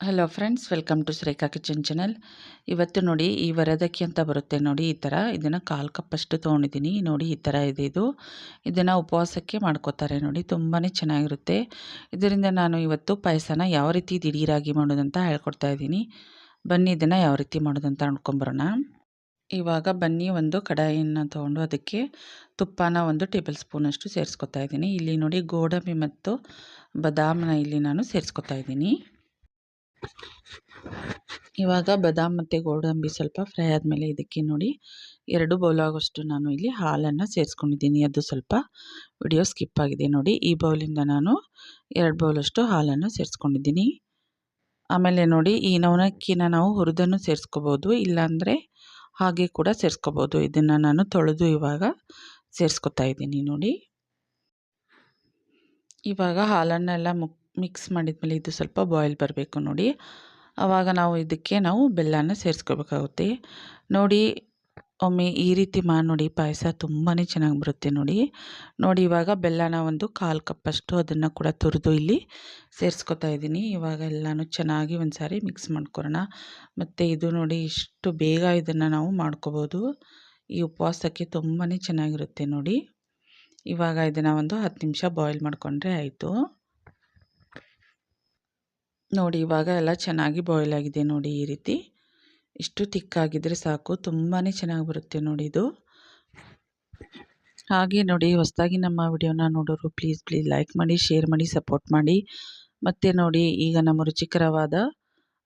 Hello friends welcome to Shrekha kitchen channel ಇವತ್ತು ನೋಡಿ ಈ ವರದಕ್ಕಿ ಅಂತ ಬರುತ್ತೆ ನೋಡಿ ಈ ಥರ ಇದನ್ನು ಕಾಲು ಕಪ್ಪಷ್ಟು ತೊಗೊಂಡಿದ್ದೀನಿ. ನೋಡಿ ಈ ಥರ ಇದೆ ಇದು. ಇದನ್ನು ಉಪವಾಸಕ್ಕೆ ಮಾಡ್ಕೋತಾರೆ ನೋಡಿ. ತುಂಬಾ ಚೆನ್ನಾಗಿರುತ್ತೆ. ಇದರಿಂದ ನಾನು ಇವತ್ತು ಪಾಯಸನ ಯಾವ ರೀತಿ ದಿಢೀರಾಗಿ ಮಾಡೋದಂತ ಹೇಳ್ಕೊಡ್ತಾ ಇದ್ದೀನಿ. ಬನ್ನಿ ಇದನ್ನು ಯಾವ ರೀತಿ ಮಾಡೋದಂತ ನೋಡ್ಕೊಂಬರೋಣ ಇವಾಗ ಬನ್ನಿ ಒಂದು ಕಡಾಯಿಯನ್ನು ತೊಗೊಂಡು ಅದಕ್ಕೆ ತುಪ್ಪನ ಒಂದು ಟೇಬಲ್ ಸ್ಪೂನಷ್ಟು ಸೇರಿಸ್ಕೊತಾ ಇದ್ದೀನಿ. ಇಲ್ಲಿ ನೋಡಿ ಗೋಡಂಬಿ ಮತ್ತು ಬದಾಮನ ಇಲ್ಲಿ ನಾನು ಸೇರಿಸ್ಕೊತಾ ಇದ್ದೀನಿ. ಇವಾಗ ಬಾದಾಮ್ ಮತ್ತು ಗೋಡಂಬಿ ಸ್ವಲ್ಪ ಫ್ರೈ ಆದಮೇಲೆ ಇದಕ್ಕೆ ನೋಡಿ, ಎರಡು ಬೌಲ್ ಆಗೋಷ್ಟು ನಾನು ಇಲ್ಲಿ ಹಾಲನ್ನು ಸೇರಿಸ್ಕೊಂಡಿದ್ದೀನಿ. ಅದು ಸ್ವಲ್ಪ ವಿಡಿಯೋ ಸ್ಕಿಪ್ ಆಗಿದೆ ನೋಡಿ. ಈ ಬೌಲಿಂದ ನಾನು ಎರಡು ಬೌಲಷ್ಟು ಹಾಲನ್ನು ಸೇರಿಸ್ಕೊಂಡಿದ್ದೀನಿ. ಆಮೇಲೆ ನೋಡಿ, ಈ ನವನಕ್ಕಿನ ನಾವು ಹುರಿದನ್ನು ಸೇರಿಸ್ಕೋಬೋದು, ಇಲ್ಲಾಂದರೆ ಹಾಗೆ ಕೂಡ ಸೇರಿಸ್ಕೋಬೋದು. ಇದನ್ನು ನಾನು ತೊಳೆದು ಇವಾಗ ಸೇರಿಸ್ಕೊತಾ ಇದ್ದೀನಿ ನೋಡಿ. ಇವಾಗ ಹಾಲನ್ನೆಲ್ಲ ಮುಕ್ ಮಿಕ್ಸ್ ಮಾಡಿದ್ಮೇಲೆ ಇದು ಸ್ವಲ್ಪ ಬಾಯ್ಲ್ ಬರಬೇಕು ನೋಡಿ. ಆವಾಗ ನಾವು ಇದಕ್ಕೆ ನಾವು ಬೆಲ್ಲನ ಸೇರಿಸ್ಕೋಬೇಕಾಗುತ್ತೆ. ನೋಡಿ, ಒಮ್ಮೆ ಈ ರೀತಿ ಮಾಡಿ ನೋಡಿ, ಪಾಯಸ ತುಂಬಾ ಚೆನ್ನಾಗಿ ಬರುತ್ತೆ ನೋಡಿ. ನೋಡಿ, ಇವಾಗ ಬೆಲ್ಲನ ಒಂದು ಕಾಲು ಕಪ್ಪಷ್ಟು ಅದನ್ನು ಕೂಡ ತುರಿದು ಇಲ್ಲಿ ಸೇರಿಸ್ಕೊತಾ ಇದ್ದೀನಿ. ಇವಾಗ ಎಲ್ಲನೂ ಚೆನ್ನಾಗಿ ಒಂದು ಸಾರಿ ಮಿಕ್ಸ್ ಮಾಡ್ಕೊರೋಣ ಮತ್ತು ಇದು ನೋಡಿ, ಇಷ್ಟು ಬೇಗ ಇದನ್ನು ನಾವು ಮಾಡ್ಕೋಬೋದು. ಈ ಉಪವಾಸಕ್ಕೆ ತುಂಬಾ ಚೆನ್ನಾಗಿರುತ್ತೆ ನೋಡಿ. ಇವಾಗ ಇದನ್ನು ಒಂದು ಹತ್ತು ನಿಮಿಷ ಬಾಯ್ಲ್ ಮಾಡಿಕೊಂಡ್ರೆ ಆಯಿತು. ನೋಡಿ, ಇವಾಗ ಎಲ್ಲ ಚೆನ್ನಾಗಿ ಬಾಯ್ಲ್ ಆಗಿದೆ ನೋಡಿ ಈ ರೀತಿ. ಇಷ್ಟು ತಿಕ್ಕಾಗಿದ್ದರೆ ಸಾಕು ತುಂಬಾ ಚೆನ್ನಾಗಿ ಬರುತ್ತೆ ನೋಡಿ ಇದು. ಹಾಗೆ ನೋಡಿ, ಹೊಸದಾಗಿ ನಮ್ಮ ವಿಡಿಯೋನ ನೋಡೋರು ಪ್ಲೀಸ್ ಪ್ಲೀಸ್ ಲೈಕ್ ಮಾಡಿ ಶೇರ್ ಮಾಡಿ ಸಪೋರ್ಟ್ ಮಾಡಿ. ಮತ್ತು ನೋಡಿ, ಈಗ ನಮ್ಮ ರುಚಿಕರವಾದ,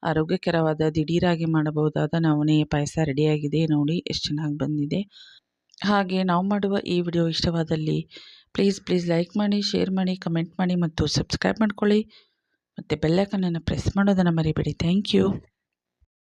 ಆರೋಗ್ಯಕರವಾದ, ದಿಢೀರಾಗಿ ಮಾಡಬಹುದಾದ ನವಣೆ ಪಾಯಸ ರೆಡಿಯಾಗಿದೆ ನೋಡಿ, ಎಷ್ಟು ಚೆನ್ನಾಗಿ ಬಂದಿದೆ. ಹಾಗೆ ನಾವು ಮಾಡುವ ಈ ವಿಡಿಯೋ ಇಷ್ಟವಾದಲ್ಲಿ ಪ್ಲೀಸ್ ಪ್ಲೀಸ್ ಲೈಕ್ ಮಾಡಿ ಶೇರ್ ಮಾಡಿ ಕಮೆಂಟ್ ಮಾಡಿ ಮತ್ತು ಸಬ್ಸ್ಕ್ರೈಬ್ ಮಾಡ್ಕೊಳ್ಳಿ. ಮತ್ತು ಬೆಲ್ಲೈಕನನ್ನು ಪ್ರೆಸ್ ಮಾಡೋದನ್ನು ಮರಿಬೇಡಿ. Thank you